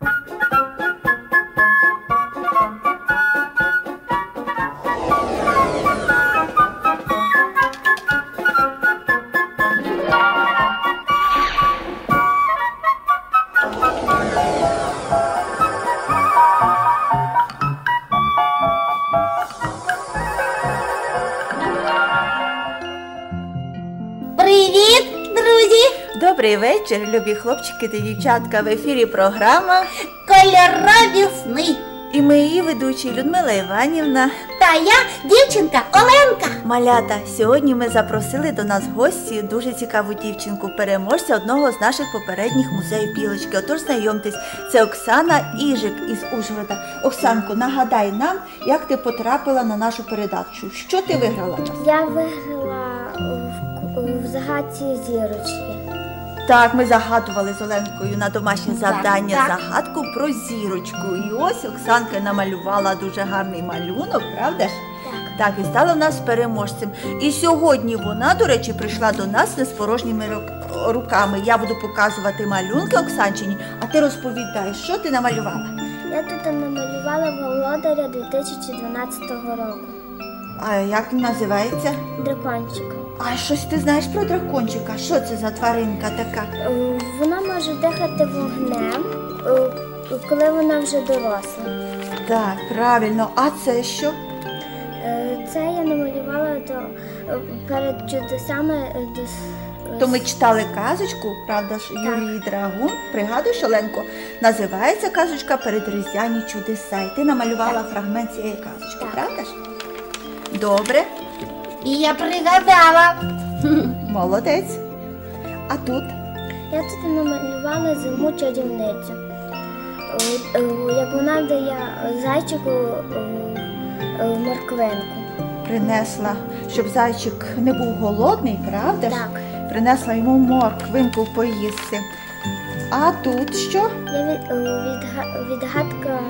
Привіт, Добрий вечір, любі хлопчики та дівчатка. В ефірі програма. Кольорові сни. І ми її ведучі Людмила Іванівна. Та я дівчинка Оленка. Малята, сьогодні ми запросили до нас гості дуже цікаву дівчинку, переможця одного з наших попередніх музеїв білочки. Отож, знайомтесь, це Оксана Іжик із Ужгорода. Оксанко, нагадай нам, як ти потрапила на нашу передачу. Що ти виграла? Я виграла в, в загадці зірочки. Так, ми загадували з Оленкою на домашнє завдання так. загадку про зірочку. І ось Оксанка намалювала дуже гарний малюнок, правда ж? Так. Так, і стала в нас переможцем. І сьогодні вона, до речі, прийшла до нас не з порожніми руками. Я буду показувати малюнки Оксанчині, а ти розповідай, що ти намалювала. Я тут намалювала володаря 2012 року. А як він називається? Дракончик. А щось ти знаєш про дракончика? Що це за тваринка така? Е, Вона може дихати вогнем, е, коли вона вже доросла. Так, правильно. А це що? Е, Це я намалювала то е, перед чудесами. дос- То ми читали казочку, правда ж, Юрій Драгун. Пригадуєш, Оленко? Називається казочка Передріздяні чудеса. І ти намалювала фрагмент цієї казочки, Так. правда ж? Добре, І я пригадала. молодець. А тут? Я тут намалювала зиму чарівницю. Як вона дає зайчику морквинку. Принесла, щоб зайчик не був голодний, правда? Так. Принесла йому морквинку поїсти. А тут що? Я від, відга- відгадка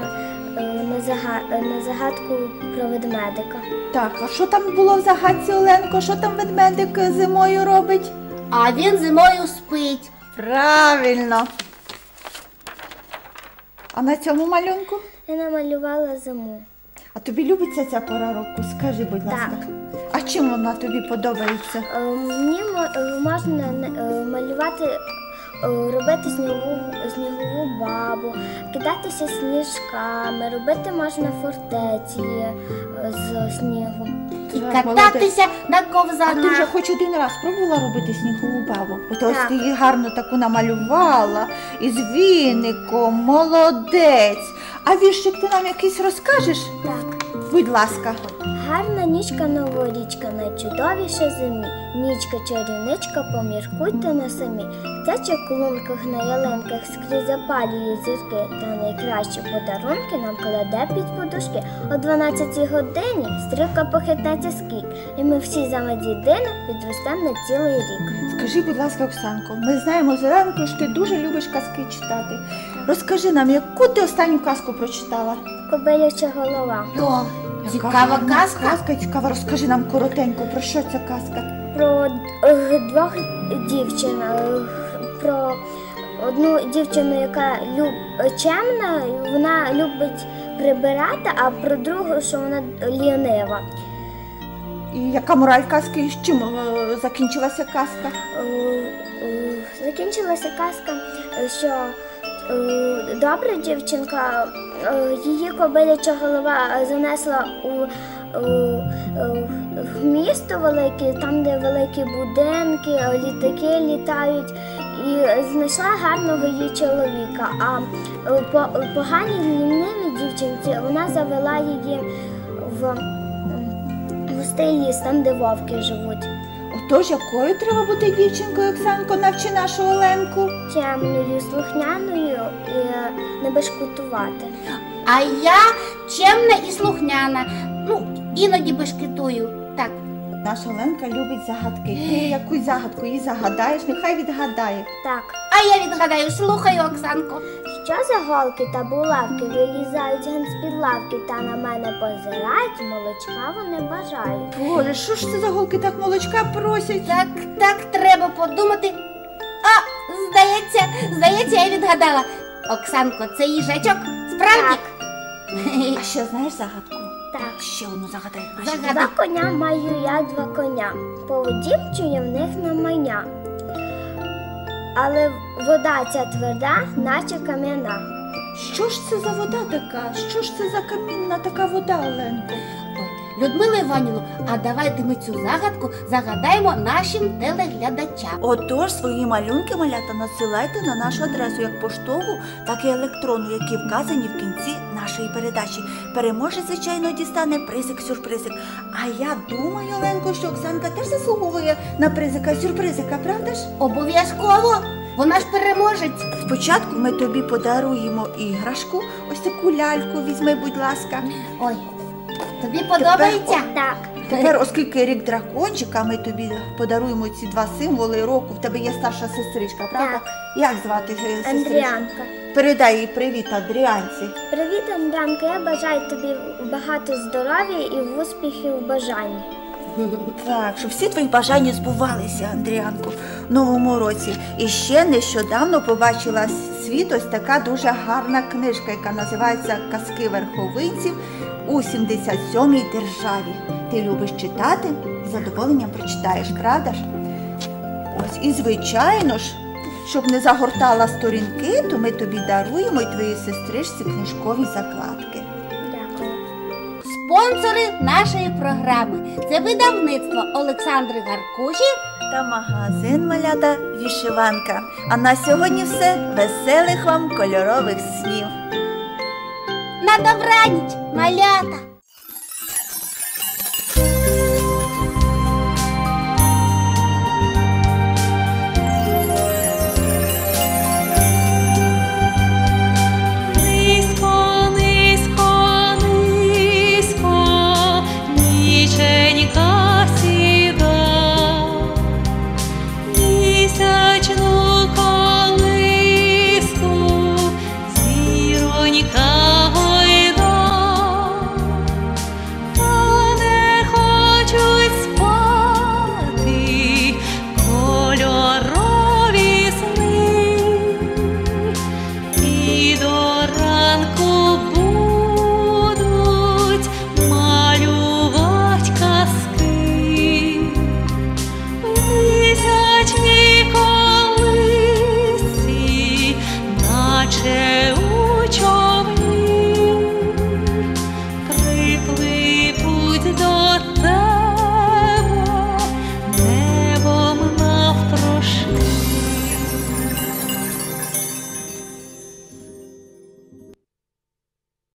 на, зага, е, на загадку про ведмедика. Так, а що там було в загадці, Оленко? Що там ведмедик зимою робить? А він зимою спить. Правильно. А на цьому малюнку? Я намалювала зиму. А тобі любиться ця пора року? Скажи, будь ласка. Так. А чим вона тобі подобається? Е, Мені мо- е, можна е, малювати, е, робити снігову, снігову бабу, кидатися сніжками, робити можна фортеці е, з снігу. І кататися на А ти вже хоч один раз пробувала робити снігову бабу? От ось Так. ти її гарно таку намалювала із віником, молодець. А віршик ти нам якийсь розкажеш? Так. Будь ласка. Гарна нічка новорічка, найчудовіша зимі. Нічка чарівничка, поміркуйте на самі. Ця чаклунках на ялинках скрізь запалює зірки, та найкращі подарунки нам кладе під подушки. О 12 годині стрілка похитнеться скік, і ми всі замить єдино підростемо на цілий рік. Скажи, будь ласка, Оксанко, ми знаємо Зеленко, що ти дуже любиш казки читати. Розкажи нам, яку ти останню казку прочитала? Кобиляча голова О, цікава казка. Казка цікава, розкажи нам коротенько, про що ця казка? Про е, двох дівчин, е, про одну дівчину, яка люб... чемна, вона любить прибирати, а про другу, що вона лінива. І яка мораль казки, і з чим е, закінчилася казка? Закінчилася казка, що добра дівчинка, е, її кобиляча голова занесла у, у, е, в місто велике, там, де великі будинки, е, літаки літають, і знайшла гарного її чоловіка. А е, по, поганій лінивій дівчинці вона завела її в густий ліс, там, де вовки живуть. Отож, якою треба бути дівчинкою, Оксанко, навчи нашу Оленку. чемною, слухняною і е, не бешкутувати. А я чемна і слухняна. Ну, іноді бешкетую. Так. Наша Оленка любить загадки. Ти якусь загадку їй загадаєш, нехай відгадає. Так, А я відгадаю, слухаю, Оксанко. що за голки та булавки вилізають ген з-під лавки та на мене позирають, молочка вони бажають. Боже, що ж це за голки так молочка просять? Так, так, треба подумати. А, здається, здається, я відгадала. Оксанко, це їжачок? Справді? А ще знаєш загадку? Так. Ще одну загадай. Загадай. Два коня маю я, два коня. По воді я в них на маня. Але вода ця тверда, наче кам'яна. Що ж це за вода така? Що ж це за камінна така вода, Оленко? Людмила Іванівна, а давайте ми цю загадку загадаємо нашим телеглядачам. Отож, свої малюнки малята надсилайте на нашу адресу як поштову, так і електронну, які вказані в кінці нашої передачі. Переможець, звичайно, дістане призик-сюрпризик. А я думаю, Оленко, що Оксанка теж заслуговує на призика-сюрпризика, правда ж? Обов'язково! Вона ж переможець. Спочатку ми тобі подаруємо іграшку, ось таку ляльку візьми, будь ласка. Ой, тобі подобається? Так. Тепер, оскільки рік дракончика, ми тобі подаруємо ці два символи року. В тебе є старша сестричка, правда? Так. Як звати е, сестричку? Андріанка. Передай їй привіт Адріанці. Привіт, Андріанка. Я бажаю тобі багато здоров'я і успіхів в бажанні. Так, щоб всі твої бажання збувалися, Андріанку, в новому році. І ще нещодавно побачила світ ось така дуже гарна книжка, яка називається Казки верховинців у 77-й державі. Ти любиш читати, з задоволенням прочитаєш, правда ж? Ось, і звичайно ж, щоб не загортала сторінки, то ми тобі даруємо і твоїй сестричці книжкові закладки. Спонсори нашої програми це видавництво Олександри Гаркуші. Та магазин малята вішиванка. А на сьогодні все. Веселих вам кольорових снів. На добраніч, малята!